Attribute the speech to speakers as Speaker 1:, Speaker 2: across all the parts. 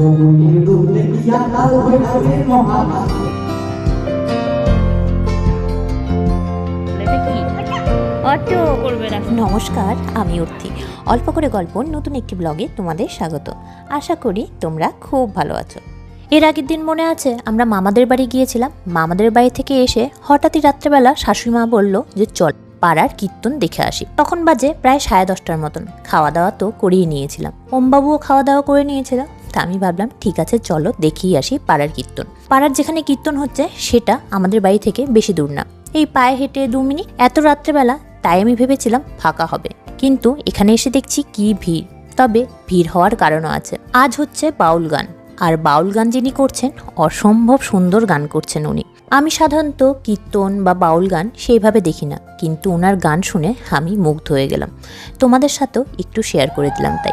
Speaker 1: এটা কি অটো করবে না।
Speaker 2: নমস্কার, আমি অর্থি অল্প করে গল্প, নতুন একটি ব্লগে তোমাদের স্বাগত। আশা করি তোমরা খুব ভালো আছো। এর আগের দিন মনে আছে, আমরা মামাদের বাড়ি গিয়েছিলাম। মামাদের বাড়ি থেকে এসে হঠাৎই রাত্রেবেলা শাশুড়ি মা বলল যে, চল পাড়ার কীর্তন দেখে আসি। তখন বাজে প্রায় সাড়ে দশটার মতন। খাওয়া দাওয়া তো করিয়ে নিয়েছিলাম। ওমবাবুও খাওয়া দাওয়া করে নিয়েছিল। তা আমি ভাবলাম, ঠিক আছে, চলো দেখেই আসি পাড়ার কীর্তন। পাড়ার যেখানে কীর্তন হচ্ছে, সেটা আমাদের বাড়ি থেকে বেশি দূর না। এই পায়ে হেঁটে দু মিনিট, এত রাত্রেবেলা, তাই আমি ভেবেছিলাম ফাঁকা হবে। কিন্তু এখানে এসে দেখছি কি ভিড়। তবে ভিড় হওয়ার কারণও আছে। আজ হচ্ছে বাউল গান। আর বাউল গান যিনি করছেন, অসম্ভব সুন্দর গান করছেন উনি। আমি সাধারণত কীর্তন বা বাউল গান সেইভাবে দেখি না। কিন্তু ওনার গান শুনে আমি মুগ্ধ হয়ে গেলাম। তোমাদের সাথেও একটু শেয়ার করে দিলাম তাই।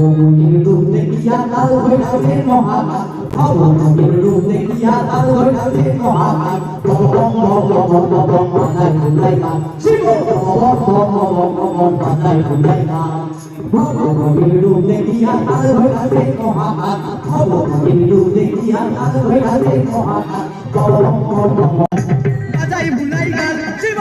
Speaker 3: ভগবানের রূপ দেখিয়া লাল হইলাছে মহাকাল ভগবানের রূপ দেখিয়া বম বম মাথায় মাথায় ভগবানের রূপ দেখিয়া লাল হইলাছে মহাকাল ভগবানের রূপ দেখিয়া বম বাজাই ভুলাই শিব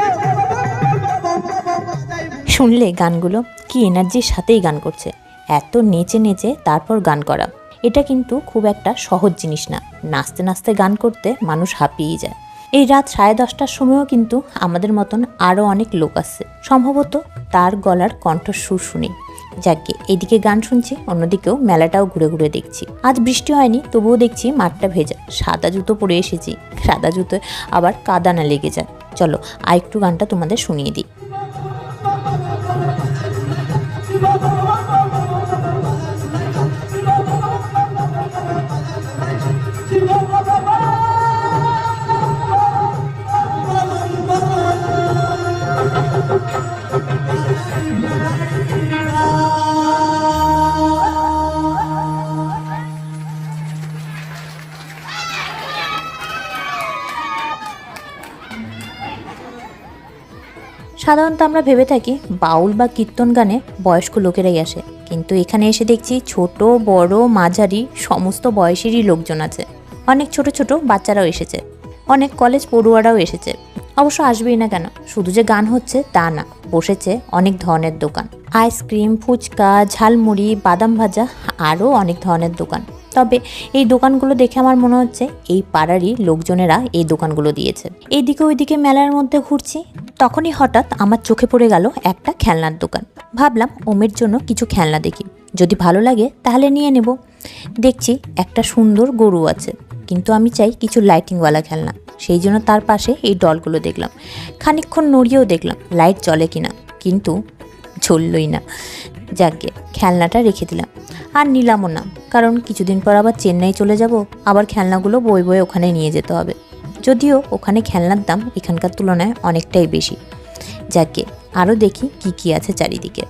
Speaker 2: শুনলে গানগুলো, কি এনার্জির সাথেই গান করছে। এত নেচে নেচে তারপর গান করা। এটা কিন্তু খুব একটা সহজ জিনিস না। নাচতে নাচতে গান করতে মানুষ হাঁপিয়ে যায়। এই রাত সাড়ে দশটার সময়ও কিন্তু আমাদের মতন আরও অনেক লোক আসছে সম্ভবত তার গলার কণ্ঠস্বর শুনে। যাকে এদিকে গান শুনছি, অন্যদিকেও মেলাটাও ঘুরে ঘুরে দেখছি। আজ বৃষ্টি হয়নি, তবুও দেখছি মাঠটা ভেজা। সাদা জুতো পরে এসেছি। সাদা জুতো আবার কাদা না লেগে যায়। চলো আর একটু গানটা তোমাদের শুনিয়ে দিই। সাধারণত আমরা ভেবে থাকি বাউল বা কীর্তন গানে বয়স্ক লোকেরাই আসে। কিন্তু এখানে এসে দেখছি ছোট, বড়, মাঝারি, সমস্ত বয়সেরই লোকজন আছে। অনেক ছোট ছোট বাচ্চারাও এসেছে। অনেক কলেজ পড়ুয়ারাও এসেছে। অবশ্য আসবেই না কেন, শুধু যে গান হচ্ছে তা না, বসেছে অনেক ধরনের দোকান। আইসক্রিম, ফুচকা, ঝালমুড়ি, বাদাম ভাজা, আরও অনেক ধরনের দোকান। তবে এই দোকানগুলো দেখে আমার মনে হচ্ছে এই পাড়ারই লোকজনেরা এই দোকানগুলো দিয়েছে। এইদিকে ওইদিকে মেলার মধ্যে ঘুরছি। তখনই হঠাৎ আমার চোখে পড়ে গেল একটা খেলনার দোকান। ভাবলাম ওমের জন্য কিছু খেলনা দেখি। যদি ভালো লাগে তাহলে নিয়ে নেব। দেখছি একটা সুন্দর গরু আছে, কিন্তু আমি চাই কিছু লাইটিংওয়ালা খেলনা। সেই জন্য তার পাশে এই ডলগুলো দেখলাম। খানিকক্ষণ নড়িয়েও দেখলাম লাইট জ্বলে কিনা, কিন্তু জ্বললই না। যাকে, খেলনাটা রেখে দিলাম। আর নিলামও না, কারণ কিছুদিন পর আবার চেন্নাই চলে যাব, আবার খেলনাগুলো বই বই ওখানে নিয়ে যেতে হবে। যদিও ওখানে খেলনার দাম এখানকার তুলনায় অনেকটাই বেশি। যাকে আরও দেখি কি কি আছে চারিদিকে।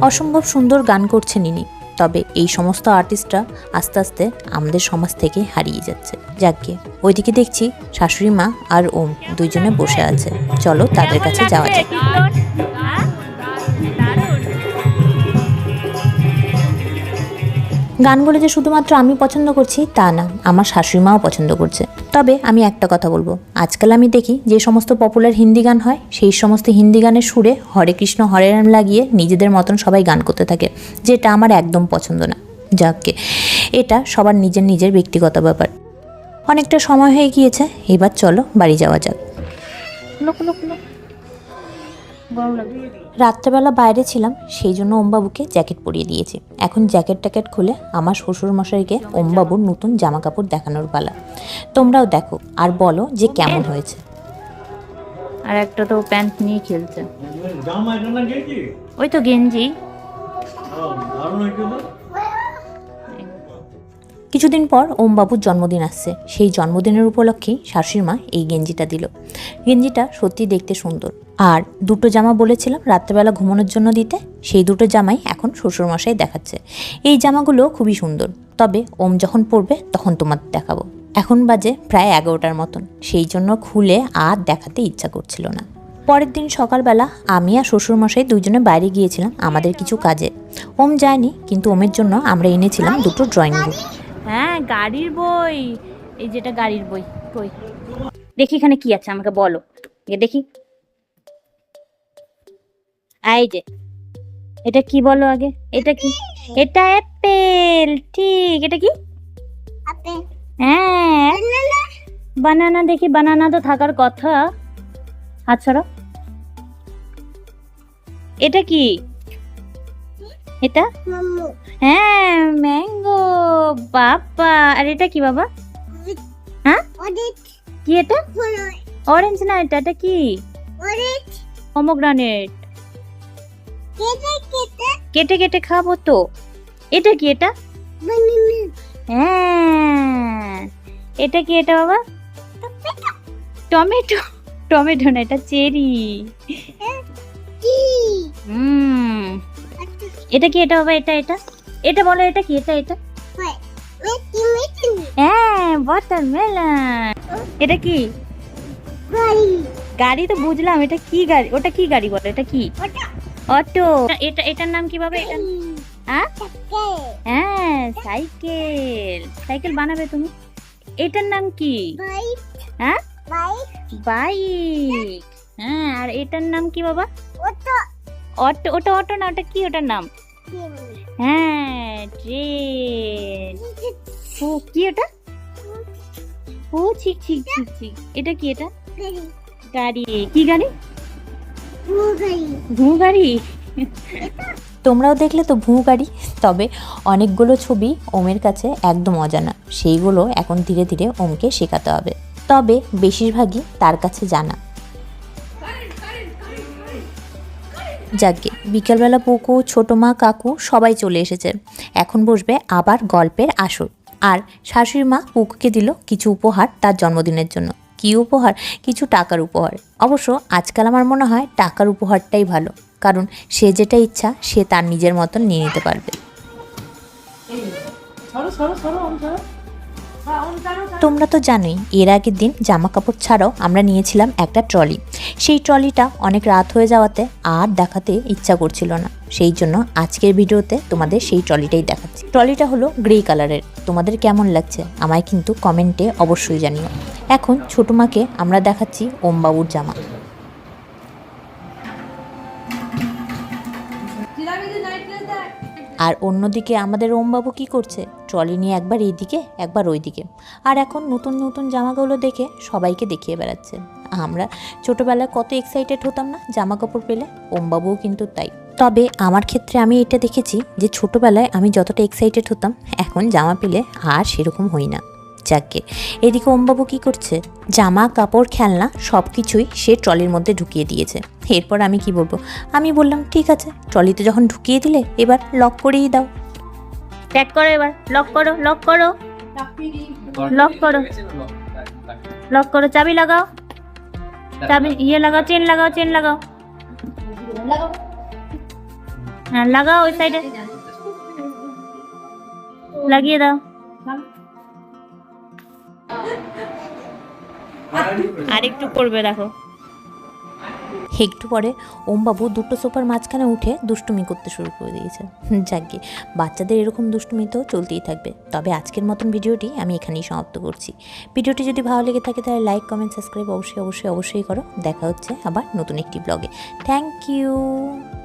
Speaker 2: অসম্ভব সুন্দর গান করছেন ইনি তবে এই সমস্ত আর্টিস্টরা আস্তে আস্তে আমাদের সমাজ থেকে হারিয়ে যাচ্ছে। যাকে ওইদিকে দেখছি শাশুড়ি মা আর ওম দুইজনে বসে আছে। চলো তাদের কাছে যাওয়া যাক। গানগুলো যে শুধুমাত্র আমি পছন্দ করছি, তা না, আমার শাশুড়ি মাও পছন্দ করছে। তবে আমি একটা কথা বলব, আজকাল আমি দেখি যে সমস্ত পপুলার হিন্দি গান হয়, সেই সমস্ত হিন্দি গানের সুরে হরে কৃষ্ণ, হরে রাম লাগিয়ে নিজেদের মতন সবাই গান করতে থাকে, যেটা আমার একদম পছন্দ না। যাকে এটা সবার নিজের নিজের ব্যক্তিগত ব্যাপার। অনেকটা সময় হয়ে গিয়েছে, এবার চলো বাড়ি যাওয়া যাক। রাত্রেবেলা বাইরে ছিলাম সেই জন্য ওমবাবুকে জ্যাকেট পরিয়ে দিয়েছি। এখন জ্যাকেট ট্যাকেট খুলে আমার শ্বশুরমশাইকে ওমবাবুর নতুন জামা কাপড় দেখানোর পালা। তোমরাও দেখো আর বলো যে কেমন হয়েছে।
Speaker 1: আর একটা তো প্যান্ট নিয়ে খেলছে।
Speaker 4: জামা এটা না গেছি
Speaker 1: ওই তো গেঞ্জি।
Speaker 4: দারুণ হয়েছে তো।
Speaker 2: কিছুদিন পর ওমবাবুর জন্মদিন আসছে। সেই জন্মদিনের উপলক্ষেই শাশুড়ি মা এই গেঞ্জিটা দিল। গেঞ্জিটা সত্যি দেখতে সুন্দর। আর দুটো জামা বলেছিলাম রাত্রেবেলা ঘুমানোর জন্য দিতে, সেই দুটো জামাই এখন শ্বশুরমশাই দেখাচ্ছে। এই জামাগুলো খুবই সুন্দর। তবে ওম যখন পরবে তখন তোমাদের দেখাবো। এখন বাজে প্রায় এগারোটার মতন। সেই জন্য খুলে আর দেখাতে ইচ্ছা করছিল না। পরের দিন সকালবেলা আমি আর শ্বশুরমশাই দুজনে বাইরে গিয়েছিলাম আমাদের কিছু কাজে। ওম যায়নি, কিন্তু ওমের জন্য আমরা এনেছিলাম দুটো ড্রয়িং বুক
Speaker 1: হ্যাঁ গাড়ির বই। এই যেটা গাড়ির বই কই দেখি এখানে কি আছে আমাকে বলো। দেখি। এই যে এটা কি বলো আগে? এটা কি? এটা অ্যাপেল ঠিক। এটা কি? হ্যাঁ। বানানা? দেখি বানানা তো থাকার কথা। হাত ছাড়া এটা কি? এটা? হ্যাঁ ম্যাঙ্গো বাবা। আর এটা কি বাবা? হ্যাঁ? কি এটা? অরেঞ্জ না এটা এটা কি? পমোগ্রানেট। কেটে কেটে। খাব তো। এটা কি এটা? হ্যাঁ। এটা কি এটা বাবা? টমেটো। টমেটো। না এটা চেরি। হুম। এটা কি এটা বাবা এটা এটা? এটা বলো এটা কি? এটা এটা? হ্যাঁ ওয়াটারমেলন এটা কি? গাড়ি তো বুঝলাম এটা কি গাড়ি? ওটা কি গাড়ি বলো এটা কি? অটো। এটা এটার নাম কি বাবা এটা হ্যাঁ হ্যাঁ সাইকেল। সাইকেল বানাবে তুমি। এটার নাম কি? হ্যাঁ? বাইক। হ্যাঁ আর এটার নাম কি বাবা? অটো ওটা অটো না, ওটা কি? ওটার নাম? হ্যাঁ ট্রেন। ও, কি ওটা? ও ঠিক ঠিক ঠিক ঠিক এটা কি এটা? গাড়ি। কি গাড়ি? ঘু গাড়ি
Speaker 2: তোমরাও দেখলে তো ভুঁ গাড়ি তবে অনেকগুলো ছবি ওমের কাছে একদম অজানা। সেইগুলো এখন ধীরে ধীরে ওমকে শেখাতে হবে। তবে বেশিরভাগই তার কাছে জানা। যাকে। বিকেলবেলা পুকু, ছোটো মা, কাকু সবাই চলে এসেছে। এখন বসবে আবার গল্পের আসর। আর শাশুড়ি মা পুকুকে দিল কিছু উপহার তার জন্মদিনের জন্য। কী উপহার? কিছু টাকার উপহার। অবশ্য আজকাল আমার মনে হয় টাকার উপহারটাই ভালো। কারণ সে যেটা ইচ্ছা সে তার নিজের মতন নিয়ে নিতে পারবে। তোমরা তো জানোই, এর আগের দিন জামা কাপড় ছাড়াও আমরা নিয়েছিলাম একটা ট্রলি। সেই ট্রলিটা অনেক রাত হয়ে যাওয়াতে আর দেখাতে ইচ্ছা করছিল না। সেই জন্য আজকের ভিডিওতে তোমাদের সেই ট্রলিটাই দেখাচ্ছি। ট্রলিটা হলো গ্রে কালারের। তোমাদের কেমন লাগছে আমায় কিন্তু কমেন্টে অবশ্যই জানিও। এখন ছোটো মাকে আমরা দেখাচ্ছি ওমবাবুর জামা। আর অন্যদিকে আমাদের ওমবাবু কি করছে? ট্রলি নিয়ে একবার এইদিকে, একবার ওইদিকে। আর এখন নতুন নতুন জামাগুলো দেখে সবাইকে দেখিয়ে বেড়াচ্ছে। আমরা ছোটোবেলায় কত এক্সাইটেড হতাম না জামা কাপড় পেলে? ওমবাবুও কিন্তু তাই। তবে আমার ক্ষেত্রে আমি এটা দেখেছি যে ছোটোবেলায় আমি যতটা এক্সাইটেড হতাম, এখন জামা পেলে আর সেরকম হই না। যাকে। এদিকে ওমবাবু কি করছে? জামা, কাপড়, খেলনা সব কিছুই সে ট্রলির মধ্যে ঢুকিয়ে দিয়েছে। এরপর আমি কি বলব? আমি বললাম, ঠিক আছে, ট্রলিতে যখন ঢুকিয়ে দিলে এবার লক করেই দাও।
Speaker 1: প্যাক করো এবার। লক করো লক করো। লক করো। লক করো। চাবি লাগাও। চাবি ইয়ে লাগাও, চেন লাগাও চেন লাগাও। হ্যাঁ লাগাও ওই সাইডে। লাগিয়ে দাও। আর একটু করবে, দেখো।
Speaker 2: একটু পরে ওমবাবু দুটো সোফার মাঝখানে উঠে দুষ্টুমি করতে শুরু করে দিয়েছে। যাকে বাচ্চাদের এরকম দুষ্টুমি তো চলতেই থাকবে। তবে আজকের মতন ভিডিওটি আমি এখানেই সমাপ্ত করছি। ভিডিওটি যদি ভালো লেগে থাকে তাহলে লাইক, কমেন্ট, সাবস্ক্রাইব অবশ্যই অবশ্যই অবশ্যই করো। দেখা হচ্ছে আবার নতুন একটি ব্লগে। Thank you.